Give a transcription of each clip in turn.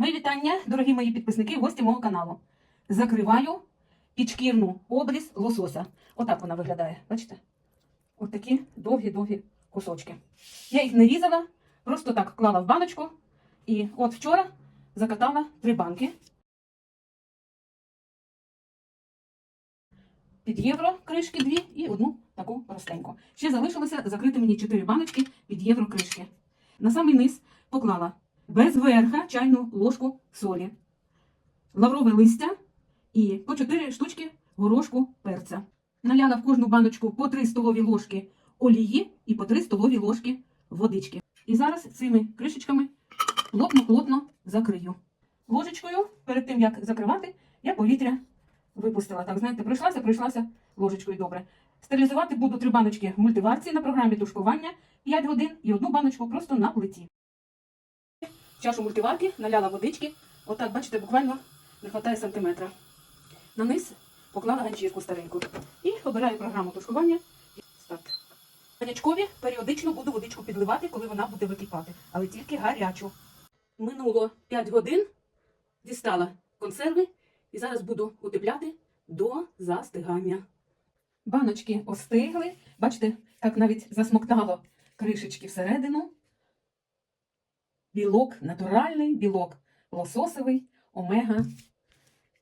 Мої вітання, дорогі мої підписники, гості мого каналу. Закриваю підшкірну обріз лосося. Отак вона виглядає. Бачите? От довгі-довгі кусочки. Я їх не різала, просто так клала в баночку. І от вчора закатала три банки. Під євро кришки дві і одну таку простеньку. Ще залишилося закрити мені чотири баночки під євро кришки. На самий низ поклала без верха чайну ложку солі, лаврове листя і по 4 штучки горошку перця. Наляла в кожну баночку по 3 столові ложки олії і по 3 столові ложки водички. І зараз цими кришечками плотно-плотно закрию. Ложечкою, перед тим як закривати, я повітря випустила. Так, знаєте, пройшлася, пройшлася ложечкою добре. Стерилізувати буду три баночки в мультиварці на програмі тушкування 5 годин і одну баночку просто на плиті. Чашу мультиварки наляла водички. Отак, бачите, буквально не вистачає сантиметра. На низ поклала ганчірку стареньку. І обираю програму тушкування. Старт. Конячкові періодично буду водичку підливати, коли вона буде википати, але тільки гарячу. Минуло 5 годин, дістала консерви і зараз буду утепляти до застигання. Баночки остигли. Бачите, як навіть засмоктало кришечки всередину. Білок натуральний, білок лососовий, омега.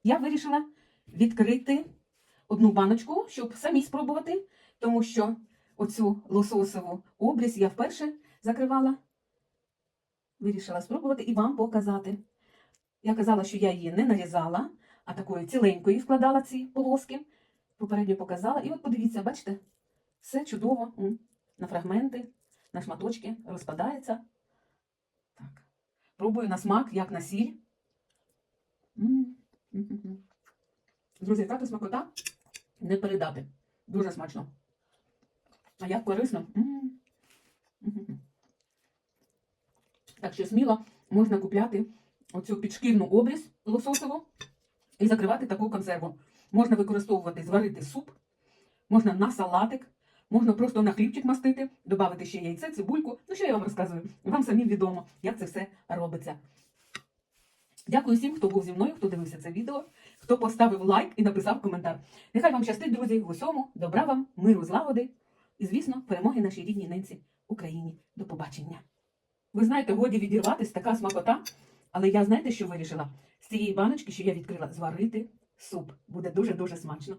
Я вирішила відкрити одну баночку, щоб самі спробувати, тому що оцю лососову обріз я вперше закривала. Вирішила спробувати і вам показати. Я казала, що я її не нарізала, а такою ціленькою вкладала ці полоски. Попередньо показала. І от подивіться, бачите, все чудово на фрагменти, на шматочки розпадається. Пробую на смак, як на сіль. Друзі, така смакота не передати. Дуже смачно. А як корисно. Так що сміло можна купляти оцю підшкірну обріз лососову і закривати таку консерву. Можна використовувати, зварити суп, можна на салатик, можна просто на хлібчик мастити, додати ще яйце, цибульку. Ну, що я вам розказую? Вам самі відомо, як це все робиться. Дякую всім, хто був зі мною, хто дивився це відео, хто поставив лайк і написав коментар. Нехай вам щастить, друзі, в усьому, добра вам, миру, злагоди і, звісно, перемоги нашій рідній ненці Україні. До побачення. Ви знаєте, годі відірватись така смакота, але я знаєте, що вирішила? З цієї баночки, що я відкрила, зварити суп. Буде дуже-дуже смачно.